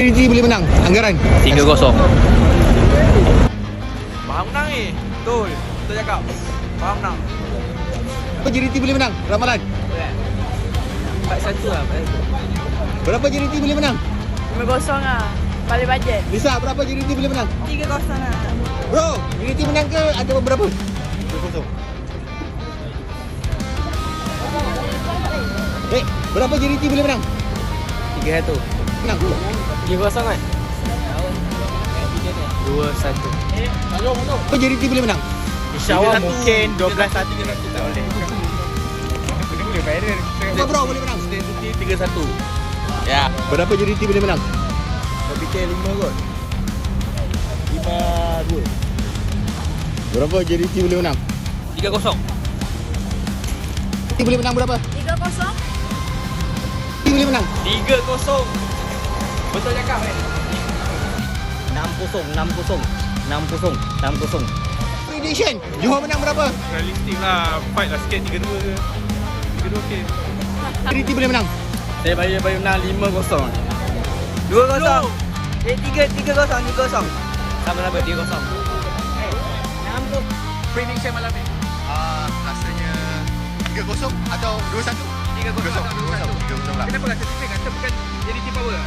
JDT boleh menang anggaran 3-0 Faham menang ni. Betul. Betul cakap. Faham menang. Berapa JDT boleh menang ramalan 4-1 lah. berapa JDT boleh menang 5 kosong lah. Balik bajet. Lisa berapa JDT boleh menang 3 kosong lah. bro JDT menang ke ada berapa 2-0 Eh, berapa JDT boleh menang? 3-1. Menang. 3-0 kan? 2-1. Berapa JDT boleh menang? InsyaAllah mungkin 12-1 tak boleh. Berapa bro boleh menang? 3-1 Ya Berapa JDT boleh menang? Kau fikir 5 kot. 5-2 Berapa JDT boleh menang? 3-0 JDT boleh menang berapa? 3 kosong. JDT boleh menang 3-0. Betul cakap kan? 6-0 6-0 6-0 6-0 Prediction. Johor menang berapa? realistik lah. Fight lah sikit 3-2 ke 3-2 okey. JDT boleh menang? Saya bagi bagi menang 5-0 2-0. Eh, 3 3 kosong, 3 kosong. Sama lah 3-0 prediction malam ni? Ah, rasanya 3-0 atau 2-1? 3-0 atau 2-1 2-1 lah. kenapa rasa spring kata bukan jadi team power